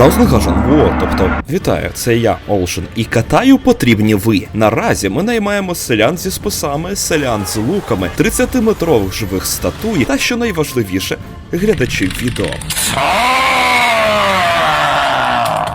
Жаузнгажен, во, тобто, вітаю, це я, Олшин. і катаю потрібні ви. Наразі ми наймаємо селян зі списами, селян з луками, 30-метрових живих статуй, та що найважливіше, глядачів відео.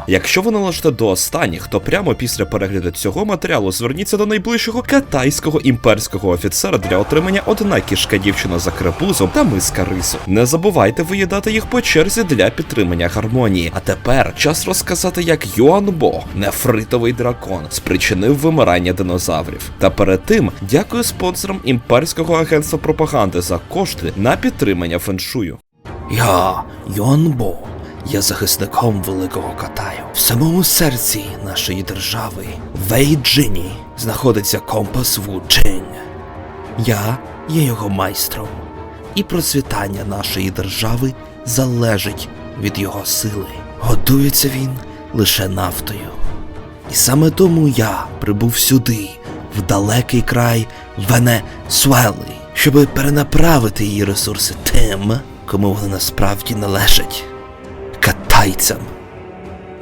Якщо ви належите до останніх, то прямо після перегляду цього матеріалу зверніться до найближчого катайського імперського офіцера для отримання одна кішка дівчина за крепузом та миска рису. Не забувайте виїдати їх по черзі для підтримання гармонії. А тепер час розказати, як Юанбо, нефритовий дракон, спричинив вимирання динозаврів. Та перед тим дякую спонсорам імперського агентства пропаганди за кошти на підтримання феншую. Я Йонбо. Я захисником великого Катаю. В самому серці нашої держави, Вейджині, знаходиться компас Вуджинь. Я є його майстром, і процвітання нашої держави залежить від його сили. Годується він лише нафтою. І саме тому я прибув сюди, в далекий край Венесуели, щоби перенаправити її ресурси тим, кому вони насправді належать bites him.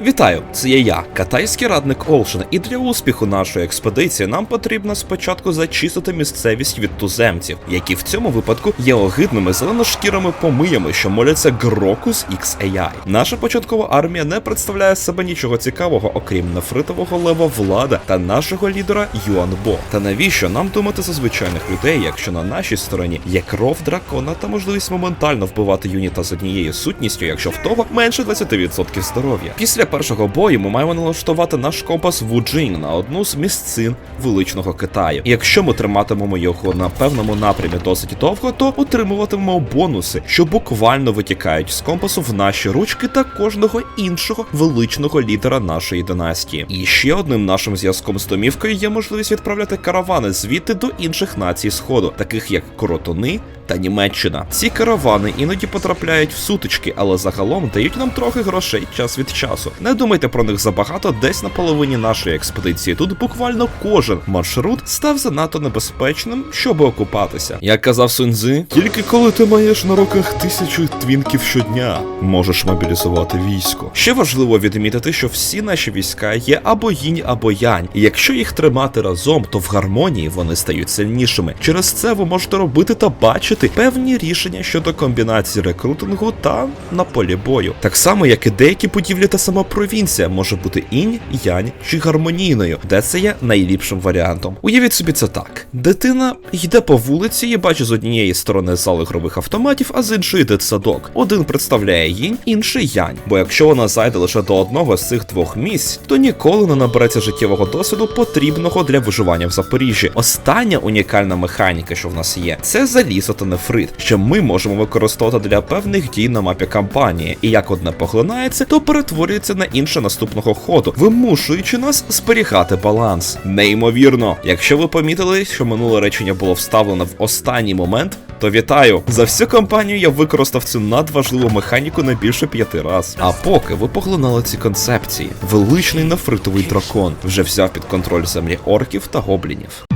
Вітаю, це є я, катайський радник Олшен, і для успіху нашої експедиції нам потрібно спочатку зачистити місцевість від туземців, які в цьому випадку є огидними зеленошкірими помиями, що моляться Грокус XAI. Наша початкова армія не представляє себе нічого цікавого, окрім нефритового лева влада та нашого лідера Юанбо. Та навіщо нам думати за звичайних людей, якщо на нашій стороні є кров дракона та можливість моментально вбивати юніта з однією сутністю, якщо в того менше 20% здоров'я. Після першого бою ми маємо налаштувати наш компас Вуджин на одну з місцин величного Китаю. І якщо ми триматимемо його на певному напрямі досить довго, то отримуватимемо бонуси, що буквально витікають з компасу в наші ручки та кожного іншого величного лідера нашої династії. І ще одним нашим зв'язком з домівкою є можливість відправляти каравани звідти до інших націй сходу, таких як Коротуни. Та Німеччина. Ці каравани іноді потрапляють в сутички, але загалом дають нам трохи грошей час від часу. Не думайте про них забагато десь на половині нашої експедиції. Тут буквально кожен маршрут став занадто небезпечним, щоб окупатися. Як казав Сунзи, тільки коли ти маєш на руках тисячу твінків щодня, можеш мобілізувати військо. Ще важливо відмітити, що всі наші війська є або їнь, або янь. І якщо їх тримати разом, то в гармонії вони стають сильнішими. Через це ви можете робити та бачити певні рішення щодо комбінації рекрутингу та на полі бою. Так само, як і деякі будівлі та сама провінція може бути інь, янь чи гармонійною, де це є найліпшим варіантом. Уявіть собі це так: дитина йде по вулиці і бачить з однієї сторони зал ігрових автоматів, а з іншої дитсадок. Один представляє їнь, інший янь. Бо якщо вона зайде лише до одного з цих двох місць, то ніколи не набереться життєвого досвіду, потрібного для виживання в Запоріжжі. Остання унікальна механіка, що в нас є, це залізо та нефрит, що ми можемо використовувати для певних дій на мапі кампанії. І як одне поглинається, то перетворюється на інше наступного ходу, вимушуючи нас зберігати баланс. Неймовірно, якщо ви помітили, що минуле речення було вставлено в останній момент. То вітаю! За всю кампанію я використав цю надважливу механіку не більше п'яти раз. А поки ви поглинали ці концепції, величний нефритовий дракон вже взяв під контроль землі орків та гоблінів.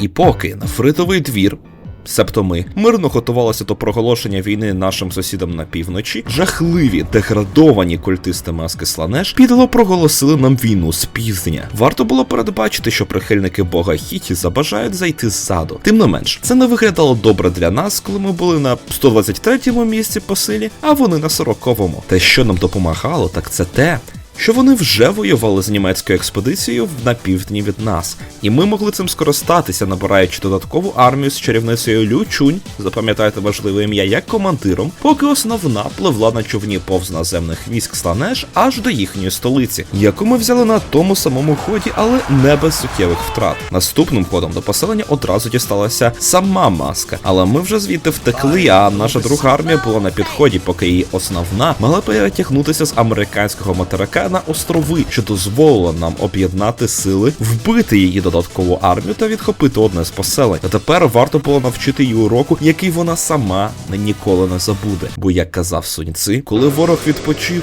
І поки нефритовий двір. Себто ми мирно готувалися до проголошення війни нашим сусідам на півночі, жахливі деградовані культисти маски Сланеш підло проголосили нам війну з півдня. Варто було передбачити, що прихильники бога Хіті забажають зайти ззаду. Тим не менш, це не виглядало добре для нас, коли ми були на 123-му місці по силі, а вони на 40-му. Те, що нам допомагало, так це те, що вони вже воювали з німецькою експедицією на півдні від нас, і ми могли цим скористатися, набираючи додаткову армію з чарівницею Лю Чунь, запам'ятайте важливе ім'я як командиром, поки основна пливла на човні повз наземних військ Сланеш аж до їхньої столиці, яку ми взяли на тому самому ході, але не без суттєвих втрат. Наступним ходом до поселення одразу дісталася сама маска, але ми вже звідти втекли, а наша друга армія була на підході, поки її основна мала перетягнутися з американського материка на острови, що дозволило нам об'єднати сили, вбити її додаткову армію та відхопити одне з поселень. А тепер варто було навчити її уроку, який вона сама ніколи не забуде. Бо як казав Суньци, коли ворог відпочив,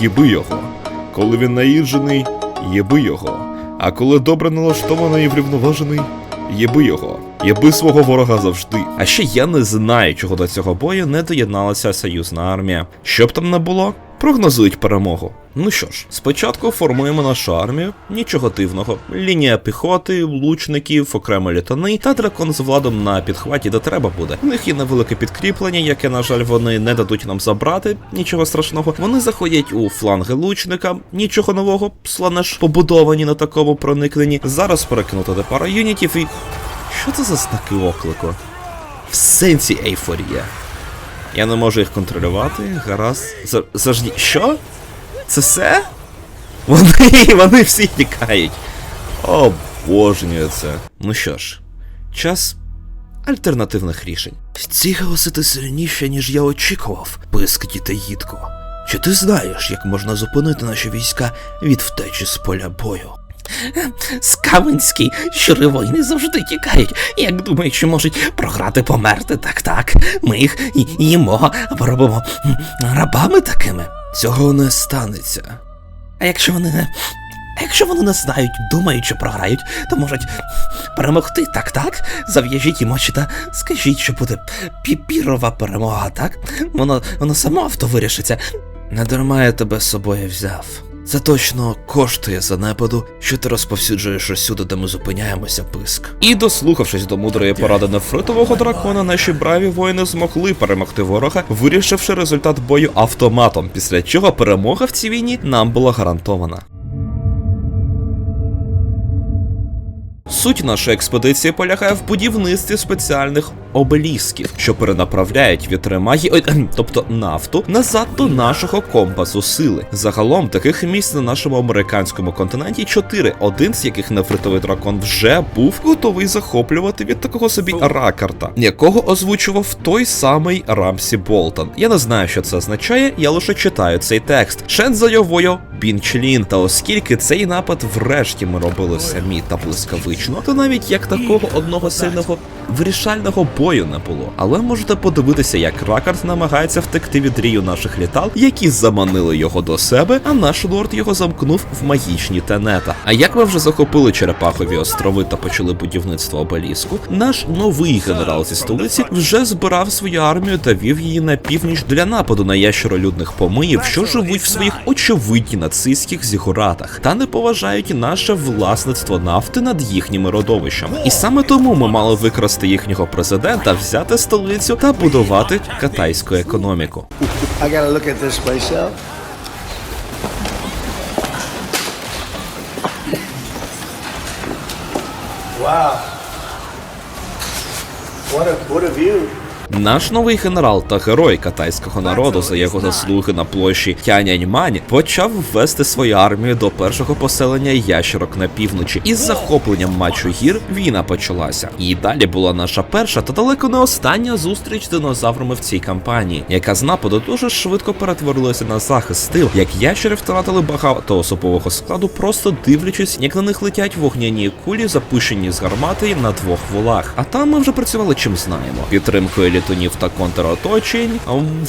їби його. Коли він наїджений, їби його. А коли добре налаштований і врівноважений, Єби його. Єби свого ворога завжди. А ще я не знаю, чого до цього бою не доєдналася союзна армія. Що б там не було, прогнозують перемогу. Ну що ж, спочатку формуємо нашу армію, нічого дивного. Лінія піхоти, лучників, окремо літани та дракон з владом на підхваті, де треба буде. У них є невелике підкріплення, яке, на жаль, вони не дадуть нам забрати, нічого страшного. Вони заходять у фланги лучника, нічого нового, сланеш побудовані на такому проникненні. Зараз перекинуто до пара юнітів і. Що це за знаки оклику? В сенсі ейфорія. Я не можу їх контролювати. Гаразд. За- Зажді. Що? Це все? Вони, вони всі тікають. Обожнюю це. Ну що ж, час альтернативних рішень. Ці галасити сильніше, ніж я очікував, писк дітаїдко. Чи ти знаєш, як можна зупинити наші війська від втечі з поля бою? Скаменські щури війни завжди тікають. Як думають, що можуть програти померти, так так. Ми їх їмо або робимо рабами такими. Цього не станеться. А якщо вони не. А якщо вони не знають, думають, що програють, то можуть перемогти, так так? Зав'яжіть їм очі та скажіть, що буде піпірова перемога, так? Воно, воно само авто вирішиться. Не дарма я тебе з собою взяв. Це точно коштує занепаду, що ти розповсюджуєш усюди, де ми зупиняємося, писк. І дослухавшись до мудрої поради нефритового дракона, наші браві воїни змогли перемогти ворога, вирішивши результат бою автоматом, після чого перемога в цій війні нам була гарантована. Суть нашої експедиції полягає в будівництві спеціальних обелісків, що перенаправляють вітри магії, ой, тобто нафту, назад до нашого компасу сили. Загалом таких місць на нашому американському континенті чотири, один з яких нефритовий дракон вже був готовий захоплювати від такого собі ракарта, якого озвучував той самий Рамсі Болтон. Я не знаю, що це означає, я лише читаю цей текст. Шен Шензайовою Бінчлін. Та оскільки цей напад врешті ми робили самі та блискавично, то навіть як такого одного сильного вирішального бою не було. Але можете подивитися, як Ракард намагається втекти від рію наших літал, які заманили його до себе, а наш лорд його замкнув в магічні тенета. А як ми вже захопили Черепахові острови та почали будівництво обеліску, наш новий генерал зі столиці вже збирав свою армію та вів її на північ для нападу на ящеролюдних помиїв, що живуть в своїх очевидні нацистських зігуратах та не поважають наше власництво нафти над їхніми родовищами. І саме тому ми мали викрасти їхнього президента, взяти столицю та будувати катайську економіку. Wow. What a what a view. Наш новий генерал та герой катайського народу за його заслуги на площі Тяньаньмань почав ввести свою армію до першого поселення ящерок на півночі. Із захопленням Мачу гір війна почалася. І далі була наша перша та далеко не остання зустріч з динозаврами в цій кампанії, яка з нападу дуже швидко перетворилася на захист тил, як ящери втратили багато особового складу, просто дивлячись, як на них летять вогняні кулі, запущені з гармати на двох волах. А там ми вже працювали чим знаємо. Підтримкою літунів та контроточень,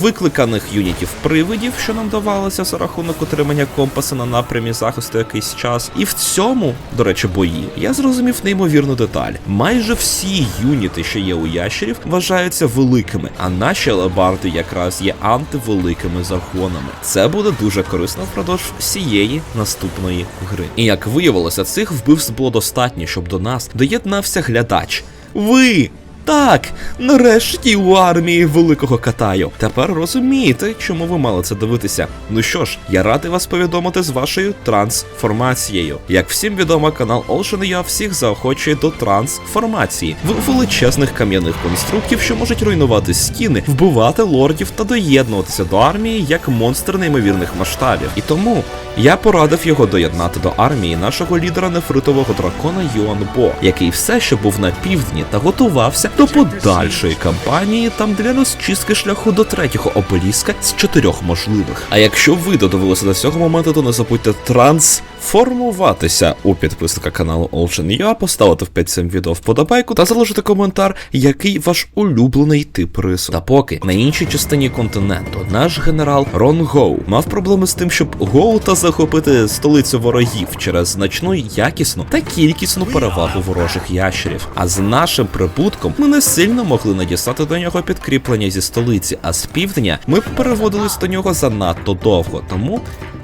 викликаних юнітів привидів, що нам давалося за рахунок утримання компаса на напрямі захисту якийсь час. І в цьому, до речі, бої, я зрозумів неймовірну деталь. Майже всі юніти, що є у ящерів, вважаються великими, а наші алебарди якраз є антивеликими загонами. Це буде дуже корисно впродовж всієї наступної гри. І як виявилося, цих вбивств було достатньо, щоб до нас доєднався глядач. Ви! Так, нарешті у армії великого Катаю. Тепер розумієте, чому ви мали це дивитися. Ну що ж, я радий вас повідомити з вашою трансформацією. Як всім відомо, канал Олшен.ua всіх заохочує до трансформації в величезних кам'яних конструктів, що можуть руйнувати стіни, вбивати лордів та доєднуватися до армії як монстр неймовірних масштабів. І тому я порадив його доєднати до армії нашого лідера нефритового дракона Юан Бо, який все ще був на півдні та готувався до подальшої кампанії там для розчистки шляху до третього обеліска з чотирьох можливих. А якщо ви додивилися до цього моменту, то не забудьте трансформуватися у підписника каналу Ocean.ua, поставити в під цим відео вподобайку та залишити коментар, який ваш улюблений тип рису. Та поки на іншій частині континенту наш генерал Рон Гоу мав проблеми з тим, щоб Гоута захопити столицю ворогів через значну якісну та кількісну перевагу ворожих ящерів. А з нашим прибутком ми не сильно могли надіслати до нього підкріплення зі столиці, а з півдня ми переводились до нього занадто довго. Тому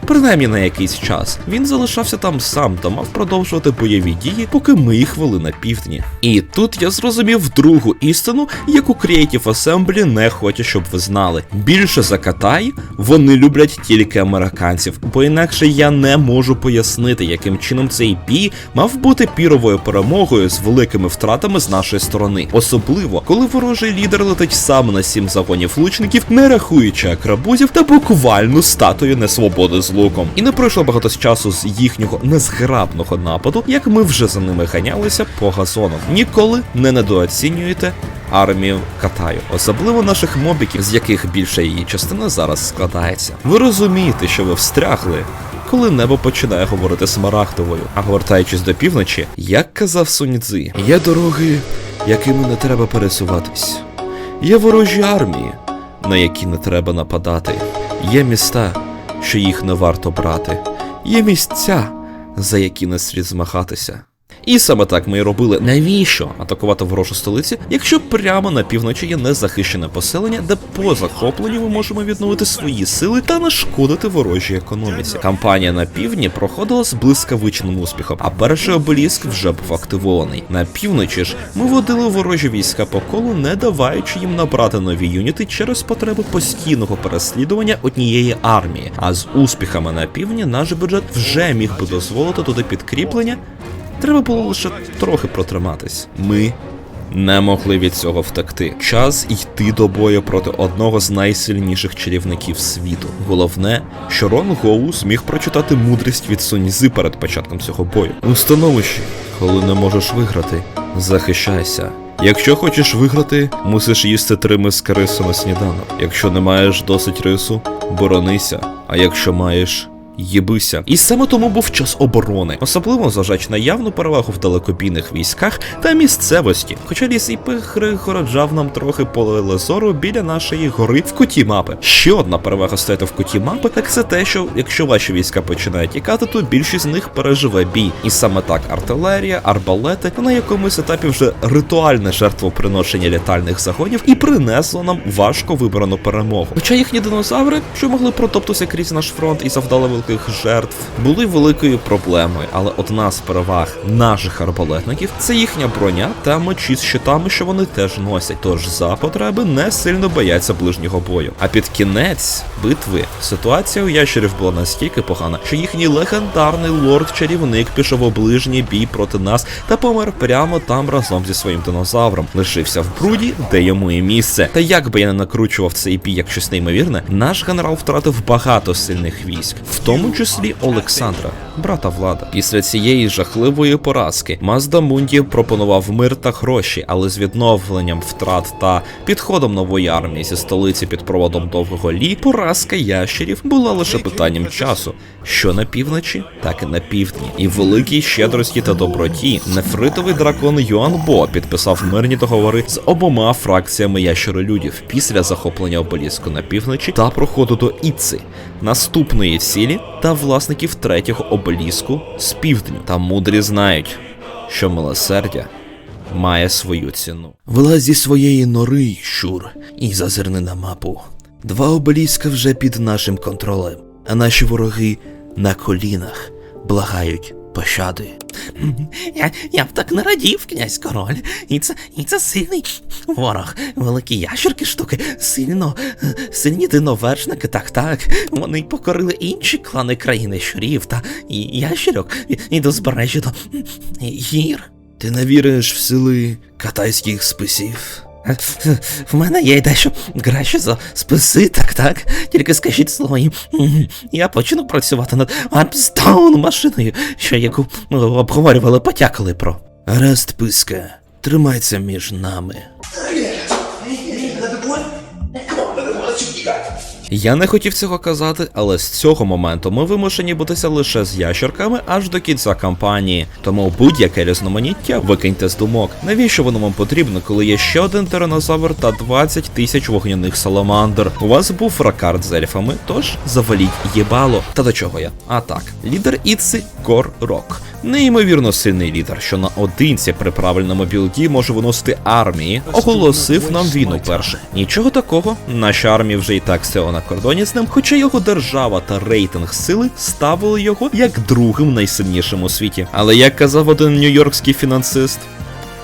Принаймні на якийсь час він залишався там сам та мав продовжувати бойові дії, поки ми їх вели на півдні. І тут я зрозумів другу істину, яку Creative Assembly не хоче, щоб ви знали. Більше за Катай вони люблять тільки американців, бо інакше я не можу пояснити, яким чином цей бій мав бути піровою перемогою з великими втратами з нашої сторони, особливо коли ворожий лідер летить сам на сім загонів лучників, не рахуючи акрабузів та буквально статую несвободи з луком. І не пройшло багато часу з їхнього незграбного нападу, як ми вже за ними ганялися по газону. Ніколи не недооцінюєте армію Катаю, особливо наших мобіків, з яких більша її частина зараз складається. Ви розумієте, що ви встрягли. Коли небо починає говорити смарагдовою, а повертаючись до півночі, як казав Сунідзи, є дороги, якими не треба пересуватись. Є ворожі армії, на які не треба нападати. Є міста, що їх не варто брати. Є місця, за які не слід змагатися. І саме так ми і робили. Навіщо атакувати ворожу столиці, якщо прямо на півночі є незахищене поселення, де по захопленню ми можемо відновити свої сили та нашкодити ворожій економіці. Кампанія на півдні проходила з блискавичним успіхом, а перший обеліск вже був активований. На півночі ж ми водили ворожі війська по колу, не даваючи їм набрати нові юніти через потреби постійного переслідування однієї армії. А з успіхами на півдні наш бюджет вже міг би дозволити туди підкріплення. Треба було лише трохи протриматись. Ми не могли від цього втекти. Час йти до бою проти одного з найсильніших чарівників світу. Головне, що Рон Гоу зміг прочитати мудрість від Суньзи перед початком цього бою. У становищі, коли не можеш виграти, захищайся. Якщо хочеш виграти, мусиш їсти три миски рису на сніданок. Якщо не маєш досить рису, боронися. А якщо маєш, Єбися. І саме тому був час оборони, особливо зважаючи на явну перевагу в далекобійних військах та місцевості. Хоча ліс і пихри городжав нам трохи поле лезору біля нашої гори в куті мапи. Ще одна перевага стояти в куті мапи, так це те, що якщо ваші війська починають тікати, то більшість з них переживе бій. І саме так артилерія, арбалети на якомусь етапі вже ритуальне жертвоприношення літальних загонів і принесло нам важко вибрану перемогу. Хоча їхні динозаври, що могли протоптися крізь наш фронт і завдали великих жертв, були великою проблемою. Але одна з переваг наших арбалетників це їхня броня та мечі з щитами, що вони теж носять. Тож за потреби не сильно бояться ближнього бою. А під кінець битви ситуація у ящерів була настільки погана, що їхній легендарний лорд-чарівник пішов у ближній бій проти нас та помер прямо там разом зі своїм динозавром. Лишився в бруді, де йому і місце. Та як би я не накручував цей бій як щось неймовірне, наш генерал втратив багато сильних військ, в тому числі Олександра, брата влада. Після цієї жахливої поразки Мазда Мунді пропонував мир та гроші, але з відновленням втрат та підходом нової армії зі столиці під проводом довгого лі, поразка ящерів була лише питанням часу, що на півночі, так і на півдні. І в великій щедрості та доброті нефритовий дракон Юанбо підписав мирні договори з обома фракціями ящеролюдів після захоплення обеліску на півночі та проходу до Іци, наступної цілі та власників третього обеліску з півдню. Та мудрі знають, що милосердя має свою ціну. Вилазь зі своєї нори, щур, і зазирни на мапу. Два обеліска вже під нашим контролем, а наші вороги на колінах благають пощади. Я, я б так не радів, князь король. І це, і це сильний ворог. Великі ящерки штуки, сильно, сильні диновершники, так, так. Вони покорили інші клани країни щурів та ящерок і, і до збережжя до гір. Ти не віриш в сили катайських списів? В мене є дещо краще за списи, так, так. Тільки скажіть слово, я почну працювати над Армстоун машиною, що яку обговорювали, потякали про. Гаразд, писка. Тримайся між нами. Я не хотів цього казати, але з цього моменту ми вимушені бутися лише з ящерками аж до кінця кампанії. Тому будь-яке різноманіття викиньте з думок. Навіщо воно вам потрібно, коли є ще один тиранозавр та 20 тисяч вогняних саламандр? У вас був ракард з ельфами, тож заваліть їбало. Та до чого я? А так, лідер Іци Кор Рок. Неймовірно сильний лідер, що наодинці при правильному білді може виносити армії, оголосив нам війну перше. Нічого такого, наша армія вже і так стояла на кордоні з ним, хоча його держава та рейтинг сили ставили його як другим найсильнішим у світі. Але як казав один нью-йоркський фінансист,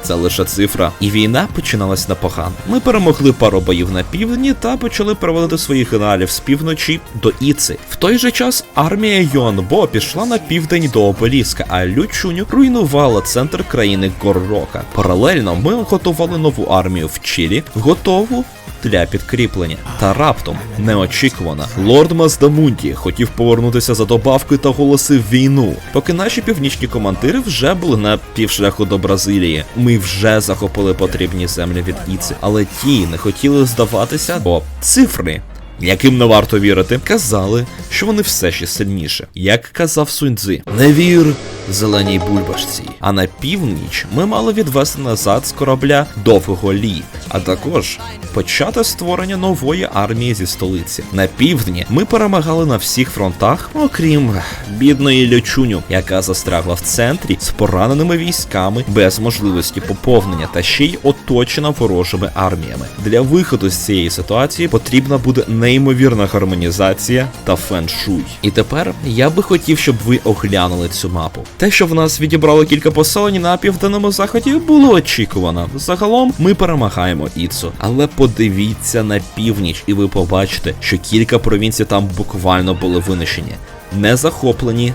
це лише цифра. І війна починалась непогано. Ми перемогли пару боїв на півдні та почали проводити своїх генералів з півночі до Іци. В той же час армія Йонбо пішла на південь до Обеліска, а Лючуню руйнувала центр країни Горрока. Паралельно ми готували нову армію в Чилі, готову. Для підкріплення. Та раптом, неочікувано, лорд Маздамунді хотів повернутися за добавкою та оголосив війну. Поки наші північні командири вже були на півшляху до Бразилії. Ми вже захопили потрібні землі від Іци, але ті не хотіли здаватися, бо цифри. Яким не варто вірити, казали, що вони все ще сильніше. Як казав Суньцзи, не вір зеленій бульбашці. А на північ ми мали відвести назад з корабля довгого лі, а також почати створення нової армії зі столиці. На півдні ми перемагали на всіх фронтах, окрім бідної льочуню, яка застрягла в центрі з пораненими військами без можливості поповнення та ще й оточена ворожими арміями. Для виходу з цієї ситуації потрібна буде неймовірна гармонізація та феншуй. І тепер я би хотів, щоб ви оглянули цю мапу. Те, що в нас відібрало кілька поселень на південному заході, було очікувано. Загалом ми перемагаємо Іцу. Але подивіться на північ, і ви побачите, що кілька провінцій там буквально були винищені, не захоплені.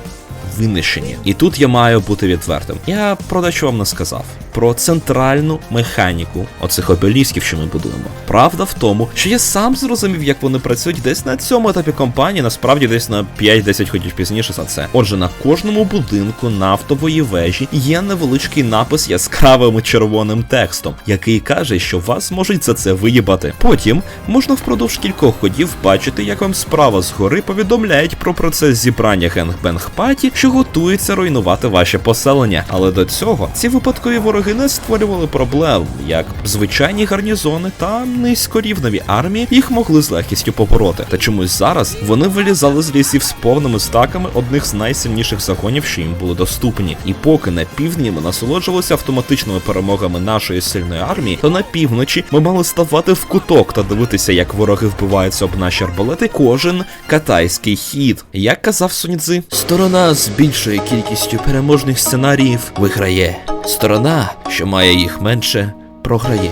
Винищені. І тут я маю бути відвертим. Я про дещо вам не сказав. Про центральну механіку оцих обелісків, що ми будуємо. Правда в тому, що я сам зрозумів, як вони працюють десь на цьому етапі компанії, насправді десь на 5-10 ходів пізніше за це. Отже, на кожному будинку нафтової вежі є невеличкий напис яскравим червоним текстом, який каже, що вас можуть за це виїбати. Потім можна впродовж кількох ходів бачити, як вам справа згори повідомляють про процес зібрання генгбенг паті, що готується руйнувати ваше поселення. Але до цього ці випадкові вороги не створювали проблем, як звичайні гарнізони та низькорівневі армії їх могли з легкістю побороти. Та чомусь зараз вони вилізали з лісів з повними стаками одних з найсильніших загонів, що їм були доступні. І поки на півдні ми насолоджувалися автоматичними перемогами нашої сильної армії, то на півночі ми мали ставати в куток та дивитися, як вороги вбиваються об наші арбалети. Кожен катайський хід. Як казав Суньцзи, сторона з більшою кількістю переможних сценаріїв виграє. Сторона, що має їх менше, програє.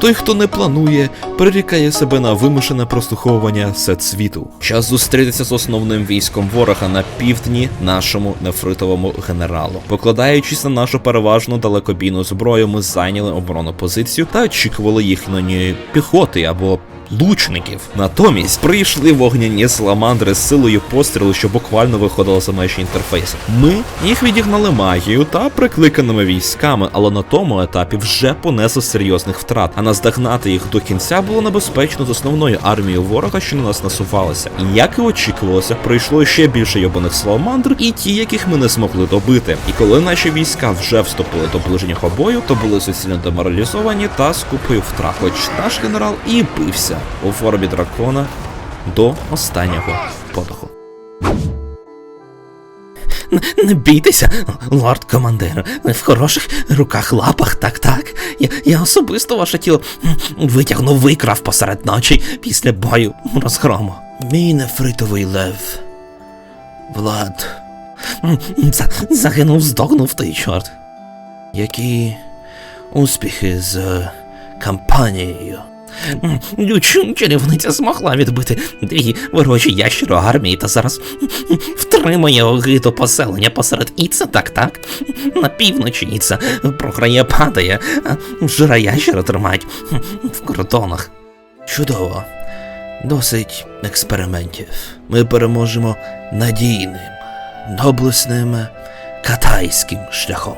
Той, хто не планує, прирікає себе на вимушене прослуховування сет світу. Час зустрітися з основним військом ворога на півдні нашому нефритовому генералу. Покладаючись на нашу переважну далекобійну зброю, ми зайняли оборонну позицію та очікували їхньої піхоти або. Лучників натомість прийшли вогняні саламандри з силою пострілу, що буквально виходили за межі інтерфейсу. Ми їх відігнали магією та прикликаними військами, але на тому етапі вже понесли серйозних втрат. А наздогнати їх до кінця було небезпечно з основною армією ворога, що на нас насувалася. І як і очікувалося, прийшло ще більше йобаних саламандр, і ті, яких ми не змогли добити. І коли наші війська вже вступили до ближнього бою, то були суцільно деморалізовані та з купою втрат. Хоч наш генерал і бився у формі дракона до останнього подоху. Не бійтеся, лорд командир. Ви в хороших руках лапах, так так. Я, я особисто ваше тіло витягнув, викрав посеред ночі після бою розгрому. Мій нефритовий лев. Влад. За, загинув, здохнув той чорт. Які успіхи з кампанією. М, чарівниця змогла відбити дві ворожі ящеро армії та зараз втримує огиду поселення посеред Іца, так так. На півночі Іца програє падає, а жира ящера тримають в кордонах. Чудово. Досить експериментів. Ми переможемо надійним, доблесним катайським шляхом.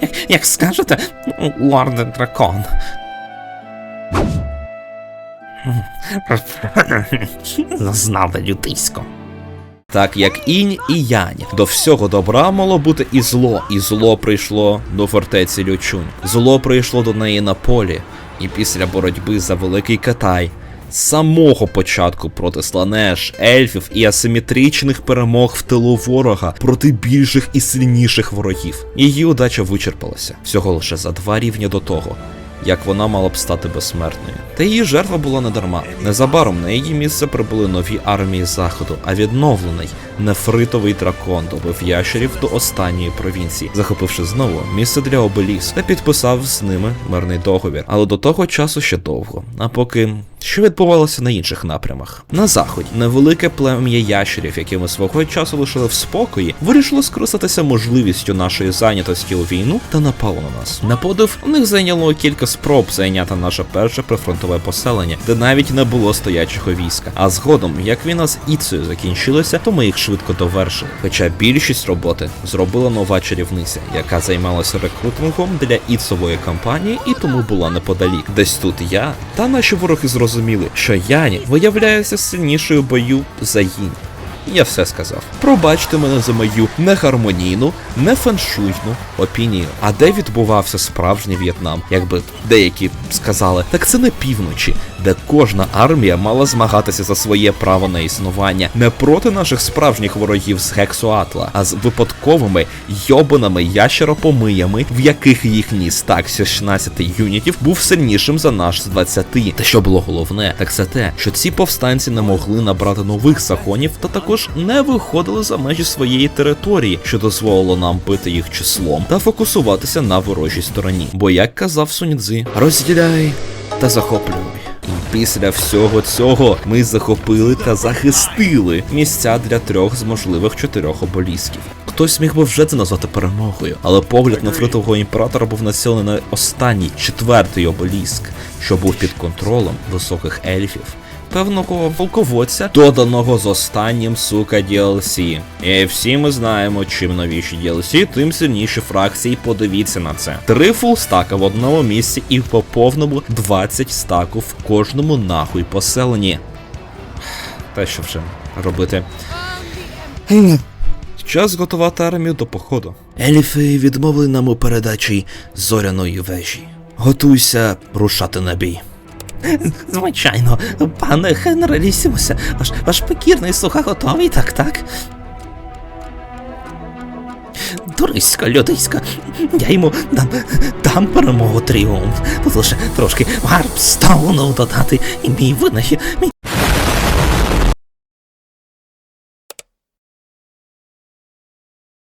Як, як скажете, лорде дракон. Знав людисько. Так як інь і янь. До всього добра мало бути і зло, і зло прийшло до фортеці Лючунь. Зло прийшло до неї на полі, і після боротьби за великий Китай. З самого початку проти сланеш, ельфів і асиметричних перемог в тилу ворога проти більших і сильніших ворогів. Її удача вичерпалася всього лише за два рівні до того, як вона мала б стати безсмертною. Та її жертва була недарма. Незабаром на її місце прибули нові армії заходу, а відновлений нефритовий дракон добив ящерів до останньої провінції, захопивши знову місце для обеліс та підписав з ними мирний договір. Але до того часу ще довго. А поки що відбувалося на інших напрямах? На заході невелике плем'я ящерів, яке ми свого часу лишили в спокої, вирішило скористатися можливістю нашої зайнятості у війну та напало на нас. На подив у них зайняло кілька спроб зайняти наше перше прифронтове поселення, де навіть не було стоячого війська. А згодом, як війна з Іцею закінчилася, то ми їх швидко довершили. Хоча більшість роботи зробила нова чарівниця, яка займалася рекрутингом для іцової кампанії і тому була неподалік. Десь тут я та наші вороги зрозуміли, що Яні виявляється сильнішою бою за Їнь. Я все сказав. Пробачте мене за мою негармонійну, нефеншуйну опінію. А де відбувався справжній В'єтнам, якби деякі сказали, так це на півночі, де кожна армія мала змагатися за своє право на існування не проти наших справжніх ворогів з Гексуатла, а з випадковими йобаними ящеропомиями, в яких їхній стак з 16 юнітів був сильнішим за наш з 20. Та що було головне, так це те, що ці повстанці не могли набрати нових законів та також не виходили за межі своєї території, що дозволило нам бити їх числом та фокусуватися на ворожій стороні. Бо як казав Суньцзи, розділяй та захоплюй. Після всього цього ми захопили та захистили місця для трьох з можливих чотирьох оболісків. Хтось міг би вже це назвати перемогою, але погляд нефритового імператора був націлений на останній четвертий оболіск, що був під контролем високих ельфів. Певного полководця, доданого з останнім сука DLC. І всі ми знаємо, чим новіші DLC, тим сильніші фракції. Подивіться на це. Три фулстака в одному місці і по повному 20 стаку в кожному нахуй поселенні. Та що вже робити? Час готувати армію до походу. Ельфи відмовили нам у передачі зоряної вежі. Готуйся рушати на бій. Звичайно, пане Генералісімусе, ваш, ваш покірний слуха готовий, так, так? Дориська, людиська, я йому дам, дам перемогу тріумф. Тут лише трошки варпстоуну додати, і мій винахід, мій,